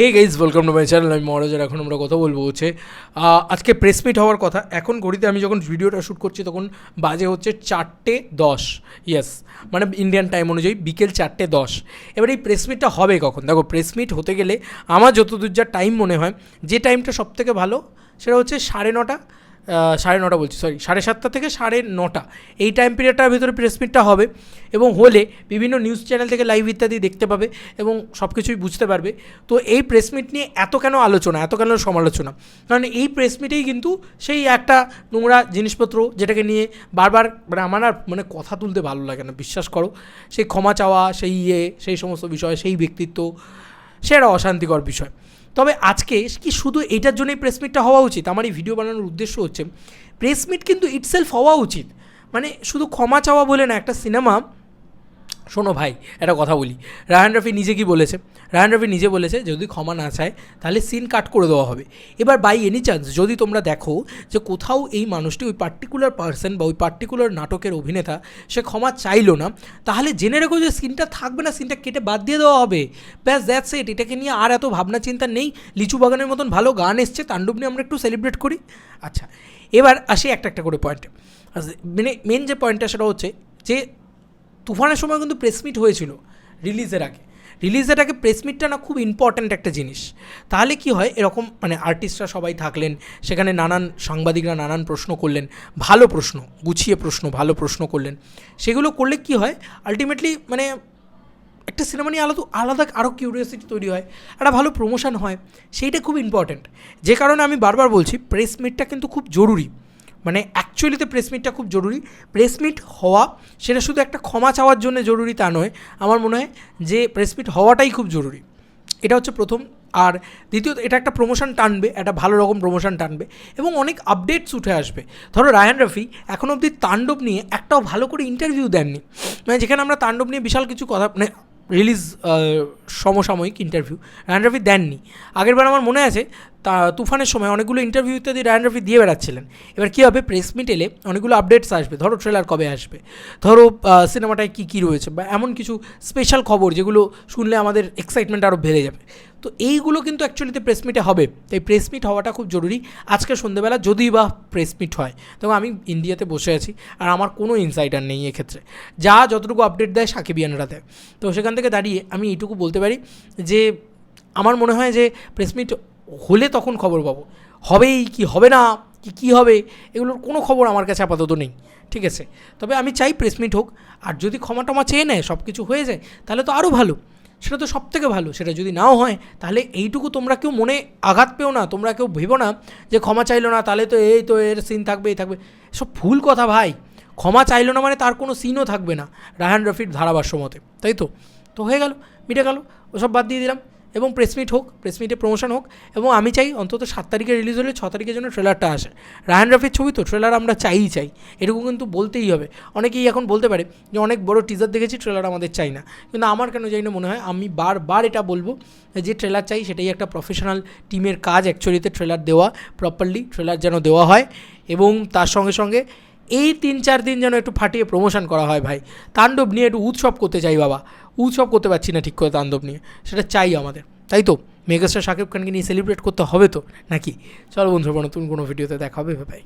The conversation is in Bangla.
Hey guys welcome to my channel আমি মহারাজার এখন আমরা কথা বলব হচ্ছে আজকে প্রেস মিট হওয়ার কথা। এখন ঘড়িতে আমি যখন ভিডিওটা শ্যুট করছি তখন বাজে হচ্ছে চারটে দশ। ইয়েস মানে ইন্ডিয়ান টাইম অনুযায়ী বিকেল চারটে দশ। এবার এই প্রেস মিটটা হবে কখন? দেখো প্রেস মিট হতে গেলে আমার যতদূর যা টাইম মনে হয়, যে টাইমটা সবথেকে ভালো সেটা হচ্ছে সাড়ে নটা সাড়ে নটা বলছি সরি সাড়ে সাতটা থেকে সাড়ে নটা। এই টাইম পিরিয়ডটার ভিতরে প্রেস মিটটা হবে এবং হলে বিভিন্ন নিউজ চ্যানেল থেকে লাইভ ইত্যাদি দেখতে পাবে এবং সব কিছুই বুঝতে পারবে। তো এই প্রেস মিট নিয়ে এত কেন আলোচনা, এত কেন সমালোচনা? কারণ এই প্রেস মিটেই কিন্তু সেই একটা নোংরা জিনিসপত্র যেটাকে নিয়ে বারবার মানে আমার আর মানে কথা তুলতে ভালো লাগে না, বিশ্বাস করো। সেই ক্ষমা চাওয়া, সেই ইয়ে সেই সমস্ত বিষয়, সেই ব্যক্তিত্ব সে একটা অশান্তিকর বিষয়। তবে আজকে কি শুধু এটার জন্যই প্রেসমিটটা হওয়া উচিত? আমার এই ভিডিও বানানোর উদ্দেশ্য হচ্ছে প্রেসমিট কিন্তু ইটসেলফ হওয়া উচিত। মানে শুধু ক্ষমা চাওয়া বলে না, একটা সিনেমা শোনো ভাই, একটা কথা বলি। রায়ান রফি নিজে কি বলেছে? রায়ান রফি নিজে বলেছে, যদি ক্ষমা না চায়, তাহলে সিন কাট করে দেওয়া হবে। এবার বাই এনি চান্স যদি তোমরা দেখো যে কোথাও এই মানুষটি ওই পার্টিকুলার পার্সন বা ওই পার্টিকুলার নাটকের অভিনেতা, সে ক্ষমা চাইলো না, তাহলে জেনে রেখো যে সিনটা থাকবে না সিনটা কেটে বাদ দিয়ে দেওয়া হবে। ব্যাস দ্যাটস ইট এটাকে নিয়ে আর এত ভাবনা চিন্তা নেই। লিচু বাগানের মতন ভালো গান এসছে, তাণ্ডব নিয়ে আমরা একটু সেলিব্রেট করি। আচ্ছা এবার আসি একটা একটা করে পয়েন্টে মানে মেন যে পয়েন্টটা সেটা হচ্ছে যে তুফানের সময় কিন্তু প্রেসমিট হয়েছিল রিলিজের আগে। রিলিজের আগে প্রেসমিটটা না খুব ইম্পর্ট্যান্ট একটা জিনিস। তাহলে কি হয়? এরকম মানে আর্টিস্টরা সবাই থাকলেন, সেখানে নানান সাংবাদিকরা নানান প্রশ্ন করলেন, ভালো প্রশ্ন, গুছিয়ে প্রশ্ন, ভালো প্রশ্ন করলেন। সেগুলো করলে কি হয়? আলটিমেটলি মানে একটা সিনেমা নিয়ে আলাদা আলাদা আরও কিউরিয়াসিটি তৈরি হয়, একটা ভালো প্রমোশন হয়। সেইটা খুব ইম্পর্ট্যান্ট যে কারণে আমি বারবার বলছি প্রেস মিটটা কিন্তু খুব জরুরি। মানে অ্যাকচুয়ালিতে প্রেসমিটটা খুব জরুরি। প্রেসমিট হওয়া, সেটা শুধু একটা ক্ষমা চাওয়ার জন্য জরুরি তা নয়। আমার মনে হয় যে প্রেসমিট হওয়াটাই খুব জরুরি। এটা হচ্ছে প্রথম। আর দ্বিতীয়ত, এটা একটা প্রমোশন টানবে, একটা ভালো রকম প্রমোশন টানবে। এবং অনেক আপডেটস উঠে আসবে। ধরো রায়ান রফি এখন অবধি তাণ্ডব নিয়ে একটাও ভালো করে ইন্টারভিউ দেননি। মানে যেখানে আমরা তাণ্ডব নিয়ে বিশাল কিছু কথা মানে রিলিজ সমসাময়িক ইন্টারভিউ রায়ন রফি দেননি। আগেরবার আমার মনে আছে, তা তুফানের সময় অনেকগুলো ইন্টারভিউ ইত্যাদি রায়ন রফি দিয়ে বেড়াচ্ছিলেন। এবার কী হবে? প্রেস মিট এলে অনেকগুলো আপডেটস আসবে। ধরো ট্রেলার কবে আসবে? ধরো সিনেমাটায় কী কী রয়েছে? বা এমন কিছু স্পেশাল খবর যেগুলো শুনলে আমাদের এক্সাইটমেন্ট আরও বেড়ে যাবে। তো এইগুলো কিন্তু অ্যাকচুয়ালিতে প্রেস মিটে হবে। তাই প্রেস মিট হওয়াটা খুব জরুরি। আজকে সন্ধ্যেবেলা যদি বা প্রেস মিট হয়, তবে আমি ইন্ডিয়াতে বসে আছি আর আমার কোনো ইনসাইডার নেই এক্ষেত্রে। যা যতটুকু আপডেট দেয় সাকিবিয়ানরা দেয়। তো সেখান থেকে দাঁড়িয়ে আমি এইটুকু বলতে পারি যে, আমার মনে হয় যে প্রেস মিট হলে তখন খবর পাবো। হবেই কি হবে না? কি, কী হবে? এগুলোর কোনো খবর আমার কাছে আপাতত নেই। ঠিক আছে? তবে আমি চাই প্রেস মিট হোক। আর যদি ক্ষমা টমা চেয়ে নেয় সব কিছু হয়ে যায়, তাহলে তো আরও ভালো। সেটা তো সব থেকে ভালো, সেটা যদি নাও হয়, তাহলে এইটুকু তোমরা কেউ মনে আঘাত পেও না, তোমরা কেউ ভেবো না যে ক্ষমা চাইলো না, তাহলে তো এই তো এর সিন থাকবে, এই থাকবে। সব ভুল কথা ভাই, ক্ষমা চাইলো না মানে তার কোনো সিনও থাকবে না রাহান রফির ধারাভাষ্য মতে তাই তো? তো হয়ে গেল, মিটে গেল, ওসব বাদ দিয়ে দিলাম। এবং প্রেসমিট হোক প্রেসমিটে প্রমোশন হোক, এবং আমি চাই অন্তত সাত তারিখে রিলিজ হলে ছ তারিখের জন্য ট্রেলারটা আসে। রাহান রফির ছবি তো ট্রেলার আমরা চাইই, চাই। এটুকু কিন্তু বলতেই হবে। অনেকেই এখন বলতে পারে যে অনেক বড় টিজার দেখেছি ট্রেলার আমাদের চাই না। কিন্তু আমার কেন চাই না মনে হয়, আমি বারবার এটা বলব যে ট্রেলার চাই, সেটাই একটা প্রফেশনাল টিমের কাজ অ্যাকচুয়ালিতে ট্রেলার দেওয়া প্রপারলি ট্রেলার যেন দেওয়া হয়, এবং তার সঙ্গে সঙ্গে এই তিন চার দিন যেন একটু ফাটিয়ে প্রমোশন করা হয় ভাই। তাণ্ডব নিয়ে একটু উৎসব করতে চাই বাবা। উৎসব করতে পারছি না ঠিক করে তাণ্ডব নিয়ে। সেটা চাই আমাদের। তাই তো? মেগাস্টার শাকিব খানকে নিয়ে সেলিব্রেট করতে হবে তো? নাকি? চলো বন্ধুরা, নতুন কোনো ভিডিওতে দেখা হবে ভাই।